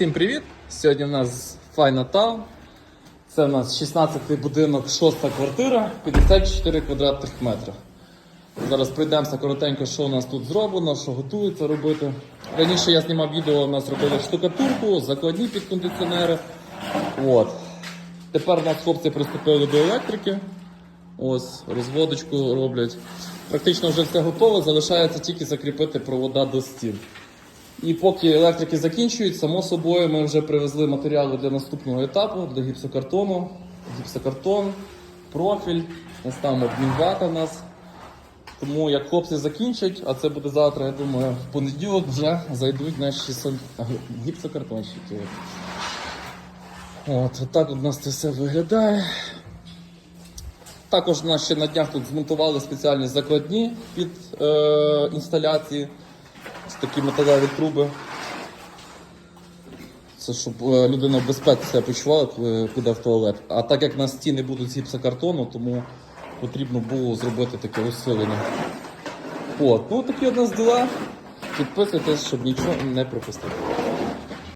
Всім привіт! Сьогодні в нас файна таун. Це у нас 16-й будинок, 6 квартира, 54 квадратних метри. Зараз пройдемося коротенько, що у нас тут зроблено, що готується робити. Раніше я знімав відео, у нас робили штукатурку, закладні під кондиціонери. От. Тепер у нас хлопці приступили до електрики. Ось, розводочку роблять. Практично вже все готове, залишається тільки закріпити провода до стін. І поки електрики закінчують, само собою ми вже привезли матеріали для наступного етапу, для гіпсокартону. Гіпсокартон, профіль, ось там обмінвата у нас. Тому як хлопці закінчать, а це буде завтра, я думаю, в понеділок вже зайдуть наші гіпсокартонщики. От, отак у нас це все виглядає. Також нас ще на днях тут змонтували спеціальні закладні під е, інсталяції. Такі металеві труби. Це щоб е, людина в безпеці себе почувала, коли піде в туалет. А так як на стіни будуть з гіпсокартону, тому потрібно було зробити таке усилення. От, ну такі у нас діла. Підписуйтесь, щоб нічого не пропустити.